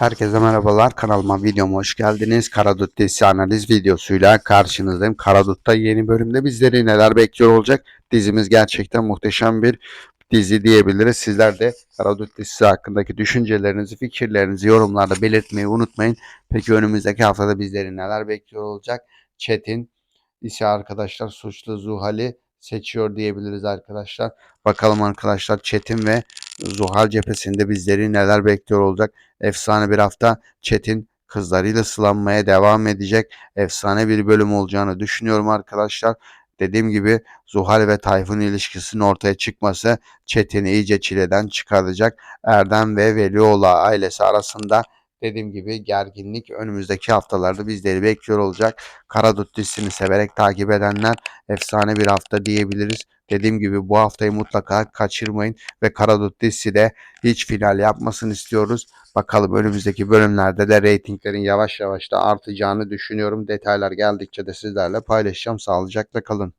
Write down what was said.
Herkese merhabalar. Kanalıma videoma hoş geldiniz. Karadut dizisi analiz videosuyla karşınızdayım. Karadut'ta yeni bölümde bizleri neler bekliyor olacak? Dizimiz gerçekten muhteşem bir dizi diyebiliriz. Sizler de Karadut dizisi hakkındaki düşüncelerinizi, fikirlerinizi yorumlarda belirtmeyi unutmayın. Peki önümüzdeki haftada bizleri neler bekliyor olacak? Çetin ise arkadaşlar suçlu Zuhal'i seçiyor diyebiliriz arkadaşlar. Bakalım arkadaşlar Çetin ve Zuhal cephesinde bizleri neler bekliyor olacak? Efsane bir hafta Çetin kızlarıyla sılanmaya devam edecek. Efsane bir bölüm olacağını düşünüyorum arkadaşlar. Dediğim gibi Zuhal ve Tayfun ilişkisinin ortaya çıkması Çetin'i iyice çileden çıkaracak. Erdem ve Velioğlu ailesi arasında dediğim gibi gerginlik önümüzdeki haftalarda bizleri bekliyor olacak. Karadut dizisini severek takip edenler efsane bir hafta diyebiliriz. Dediğim gibi bu haftayı mutlaka kaçırmayın ve Karadut dizisi de hiç final yapmasını istiyoruz. Bakalım önümüzdeki bölümlerde de reytinglerin yavaş yavaş da artacağını düşünüyorum. Detaylar geldikçe de sizlerle paylaşacağım. Sağlıcakla kalın.